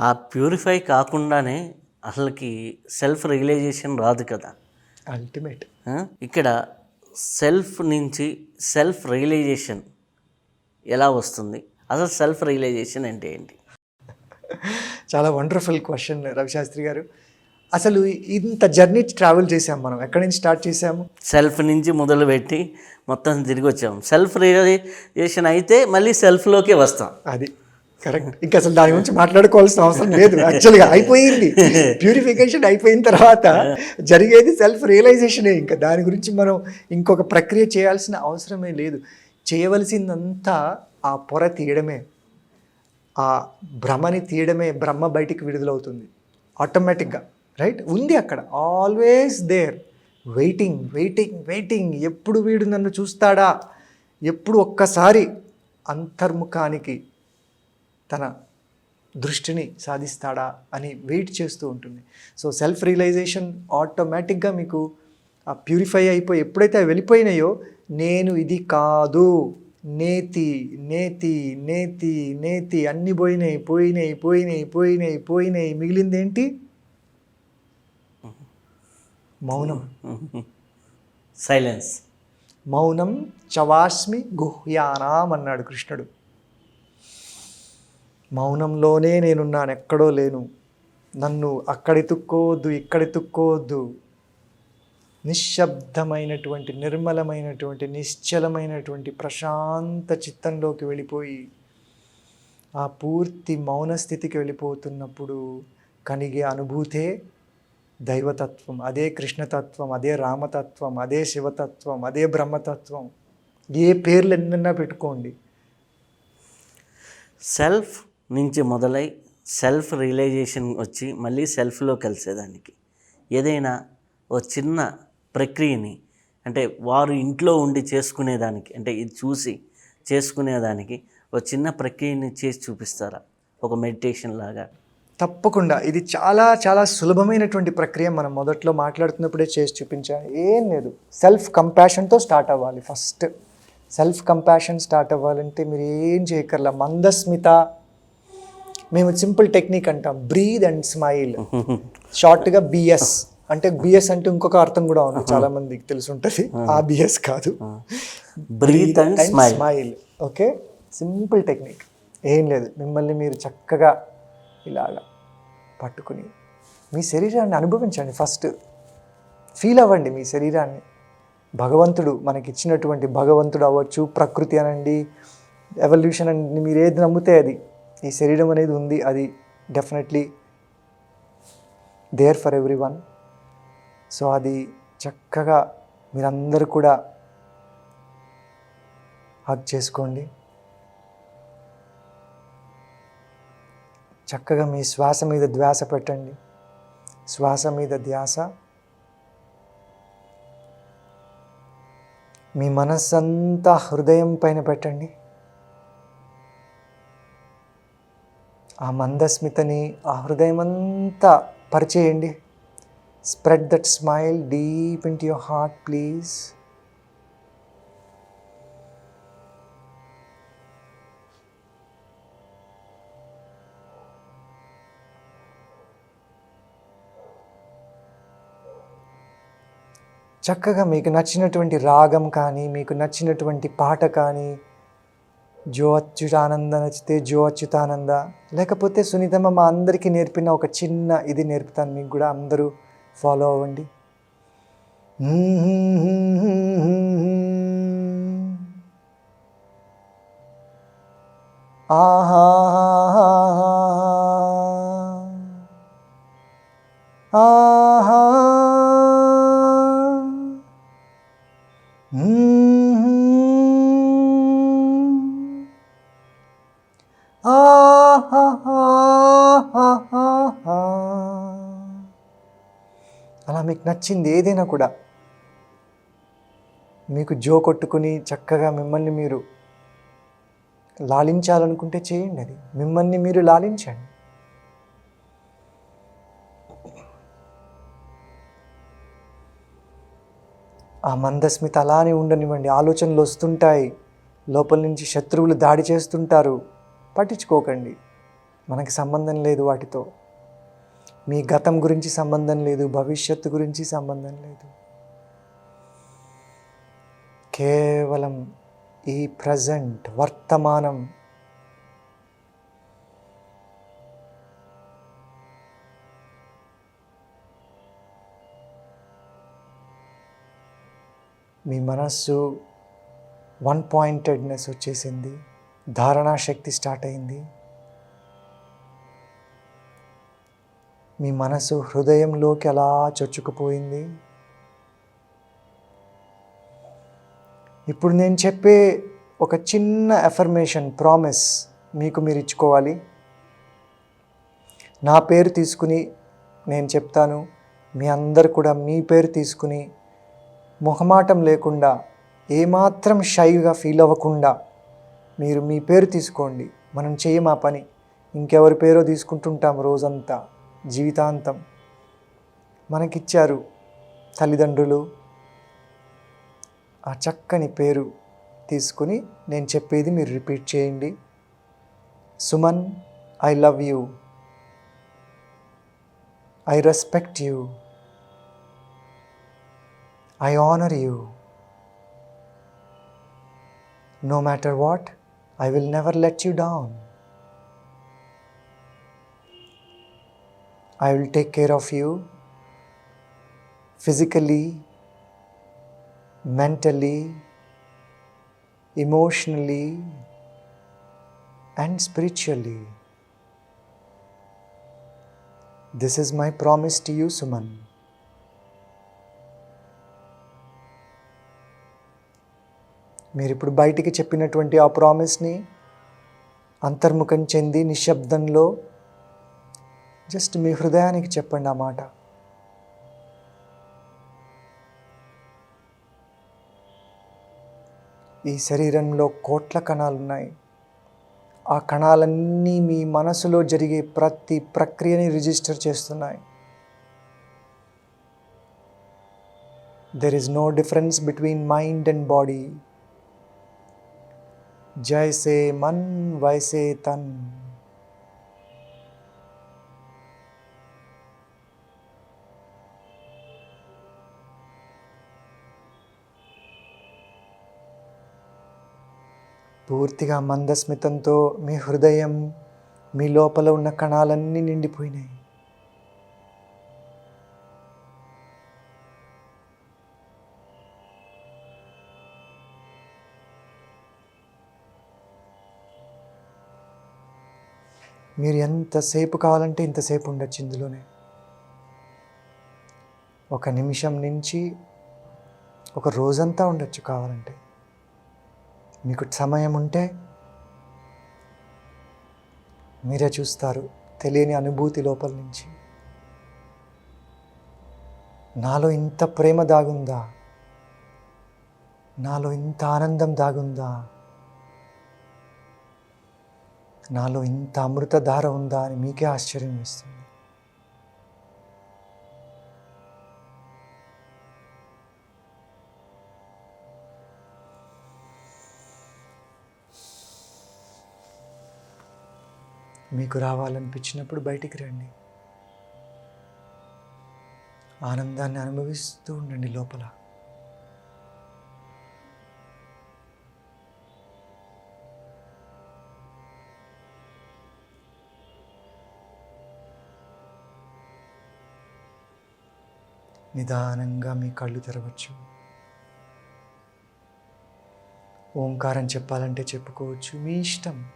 ఆ ప్యూరిఫై కాకుండానే అసలుకి సెల్ఫ్ రియలైజేషన్ రాదు కదా. అల్టిమేట్? ఇక్కడ సెల్ఫ్ నుంచి సెల్ఫ్ రియలైజేషన్ ఎలా వస్తుంది? అసలు సెల్ఫ్ రియలైజేషన్ అంటే ఏంటి? చాలా వండర్ఫుల్ క్వశ్చన్ రవిశాస్త్రి గారు. అసలు ఇంత జర్నీ ట్రావెల్ చేసాం మనం. ఎక్కడి నుంచి స్టార్ట్ చేసాము సెల్ఫ్ నుంచి మొదలుపెట్టి మొత్తం తిరిగి వచ్చాం. సెల్ఫ్ రియలైజేషన్ అయితే మళ్ళీ సెల్ఫ్లోకే వస్తాం. అది. కరెక్ట్. ఇంకా అసలు దాని గురించి మాట్లాడుకోవాల్సిన అవసరం లేదు. యాక్చువల్గా అయిపోయింది. ప్యూరిఫికేషన్ అయిపోయిన తర్వాత జరిగేది సెల్ఫ్ రియలైజేషనే ఇంకా దాని గురించి మనం ఇంకొక ప్రక్రియ చేయాల్సిన అవసరమే లేదు. చేయవలసిందంతా ఆ పొర తీయడమే. ఆ భ్రమని తీయడమే బ్రహ్మ బయటికి విడుదలవుతుంది. ఆటోమేటిక్గా రైట్ ఉంది అక్కడ. Always there waiting waiting waiting ఎప్పుడు వీడు నన్ను చూస్తాడా? ఎప్పుడు ఒక్కసారి అంతర్ముఖానికి తన దృష్టిని సాధిస్తాడా అని వెయిట్ చేస్తూ ఉంటుంది. సో సెల్ఫ్ రియలైజేషన్ ఆటోమేటిక్గా మీకు ఆ ప్యూరిఫై అయిపోయి ఎప్పుడైతే అవి వెళ్ళిపోయినాయో నేను ఇది కాదు. నేతి నేతి నేతి నేతి అన్ని పోయినాయి పోయినాయి పోయినాయి పోయినాయి పోయినాయి. మిగిలింది ఏంటి? మౌనం. సైలెన్స్ మౌనం చవాస్మి గుహ్యానాం అన్నాడు కృష్ణుడు. మౌనంలోనే నేనున్నాను ఎక్కడో లేను. నన్ను అక్కడెతుక్కోవద్దు ఇక్కడెతుక్కోవద్దు. నిశ్శబ్దమైనటువంటి నిర్మలమైనటువంటి నిశ్చలమైనటువంటి ప్రశాంత చిత్తంలోకి వెళ్ళిపోయి ఆ పూర్తి మౌన స్థితికి వెళ్ళిపోతున్నప్పుడు కలిగే అనుభూతే దైవతత్వం. అదే కృష్ణతత్వం అదే రామతత్వం అదే శివతత్వం అదే బ్రహ్మతత్వం. ఏ పేర్లు ఎన్నైనా పెట్టుకోండి. సెల్ఫ్ నుంచి మొదలై సెల్ఫ్ రియలైజేషన్ వచ్చి మళ్ళీ సెల్ఫ్లో కలిసేదానికి. ఏదైనా ఓ చిన్న ప్రక్రియని అంటే వారు ఇంట్లో ఉండి చేసుకునేదానికి అంటే ఇది చూసి చేసుకునేదానికి ఒక చిన్న ప్రక్రియని చేసి చూపిస్తారా? ఒక మెడిటేషన్ లాగా. తప్పకుండా. ఇది చాలా చాలా సులభమైనటువంటి ప్రక్రియ మనం మొదట్లో మాట్లాడుతున్నప్పుడే చేసి చూపించాను ఏం లేదు. సెల్ఫ్ కంపాషన్తో స్టార్ట్ అవ్వాలి ఫస్ట్. సెల్ఫ్ కంపాషన్ స్టార్ట్ అవ్వాలంటే మీరు ఏం చేయకర్లా మందస్మిత మేము సింపుల్ టెక్నిక్ అంటాం. Breathe and smile. షార్ట్గా బిఎస్. అంటే బిఎస్ అంటే ఇంకొక అర్థం కూడా ఉంది. చాలా మందికి తెలిసి ఉంటుంది ఆ బిఎస్ కాదు. Breathe and smile. Okay? Simple technique. ఏం లేదు. మిమ్మల్ని మీరు చక్కగా ఇలాగా పట్టుకుని మీ శరీరాన్ని అనుభవించండి ఫస్ట్. ఫీల్ అవ్వండి మీ శరీరాన్ని. భగవంతుడు మనకిచ్చినటువంటి భగవంతుడు అవ్వచ్చు. ప్రకృతి అనండి. ఎవల్యూషన్ అని మీరు ఏది నమ్మితే అది. ఈ శరీరం అనేది ఉంది అది definitely there for everyone so అది చక్కగా మీరందరూ కూడా హక్ చేసుకోండి. చక్కగా మీ శ్వాస మీద ధ్యాస పెట్టండి. శ్వాస మీద ధ్యాస. మీ మనస్సంతా హృదయం పైన పెట్టండి. ఆ మందస్మితని ఆ హృదయం అంతా పరిచేయండి. Spread that smile deep in your heart please చక్కగా మీకు నచ్చినటువంటి రాగం కానీ మీకు నచ్చినటువంటి పాట కానీ జో అచ్యుతానంద నచ్చితే జో అచ్యుతానంద లేకపోతే సునీతమ్మ మా అందరికీ నేర్పిన ఒక చిన్న ఇది నేర్పుతాను మీకు కూడా అందరూ ఫాలో అవ్వండి. ఆహా. ఆహా. నచ్చింది ఏదైనా కూడా. మీకు జో కొట్టుకుని చక్కగా మిమ్మల్ని మీరు లాలించాలనుకుంటే చేయండి అది. మిమ్మల్ని మీరు లాలించండి. ఆ మందస్మిత అలానే ఉండనివ్వండి. ఆలోచనలు వస్తుంటాయి. లోపల నుంచి శత్రువులు దాడి చేస్తుంటారు. పట్టించుకోకండి. మనకి సంబంధం లేదు వాటితో. మీ గతం గురించి సంబంధం లేదు భవిష్యత్తు గురించి సంబంధం లేదు. కేవలం ఈ ప్రజెంట్ వర్తమానం మీ మనస్సు వన్ పాయింటెడ్నెస్ వచ్చేసింది ధారణా శక్తి స్టార్ట్ అయింది. మీ మనసు హృదయంలోకి అలా చొచ్చుకుపోయింది? ఇప్పుడు నేను చెప్పే ఒక చిన్న ఎఫర్మేషన్ ప్రామిస్ మీకు మీరు ఇచ్చుకోవాలి. నా పేరు తీసుకుని నేను చెప్తాను. మీ అందరు కూడా మీ పేరు తీసుకుని మొహమాటం లేకుండా ఏమాత్రం షైగా ఫీల్ అవ్వకుండా మీరు మీ పేరు తీసుకోండి. మనం చేయం ఆ పని? ఇంకెవరి పేరో తీసుకుంటుంటాం రోజంతా. జీవితాంతం మనకిచ్చారు తల్లిదండ్రులు ఆ చక్కని పేరు తీసుకుని నేను చెప్పేది మీరు రిపీట్ చేయండి. Suman I love you. I respect you. I honour you. No matter what I will never let you down. I will take care of you physically mentally emotionally and spiritually this is my promise to you Suman మీరు ఇప్పుడు బయటికి చెప్పినటువంటి ఆ ప్రామిస్ని అంతర్ముఖం చెంది నిశ్శబ్దంలో just మీ హృదయానికి చెప్పండి ఆ మాట. ఈ శరీరంలో కోట్ల కణాలు ఉన్నాయి ఆ కణాలన్నీ మీ మనసులో జరిగే ప్రతి ప్రక్రియని రిజిస్టర్ చేస్తున్నాయి. There is no difference between mind and body జైసే మన్ వైసే తన్ పూర్తిగా మందస్మితంతో మీ హృదయం మీ లోపల ఉన్న కణాలన్నీ నిండిపోయినాయి. మీరు ఎంతసేపు కావాలంటే ఇంతసేపు ఉండొచ్చు ఇందులోనే. ఒక నిమిషం నుంచి ఒక రోజంతా ఉండొచ్చు కావాలంటే. మీకు సమయం ఉంటే మీరే చూస్తారు తెలియని అనుభూతి లోపల నుంచి. నాలో ఇంత ప్రేమ దాగుందా? నాలో ఇంత ఆనందం దాగుందా? నాలో ఇంత అమృతధార ఉందా అని మీకే ఆశ్చర్యం వేస్తుంది. మీకు రావాలనిపించినప్పుడు బయటికి రండి. ఆనందాన్ని అనుభవిస్తూ ఉండండి లోపల. నిదానంగా మీ కళ్ళు తెరవచ్చు. ఓంకారం చెప్పాలంటే చెప్పుకోవచ్చు. మీ ఇష్టం.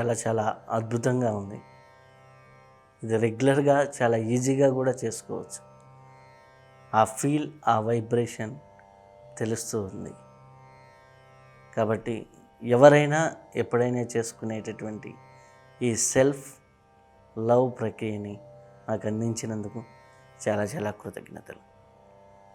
చాలా చాలా అద్భుతంగా ఉంది. ఇది రెగ్యులర్గా చాలా ఈజీగా కూడా చేసుకోవచ్చు. ఆ ఫీల్ ఆ వైబ్రేషన్ తెలుస్తూ ఉంది. కాబట్టి ఎవరైనా ఎప్పుడైనా చేసుకునేటటువంటి ఈ సెల్ఫ్ లవ్ ప్రక్రియని నాకు అందించినందుకు చాలా చాలా కృతజ్ఞతలు.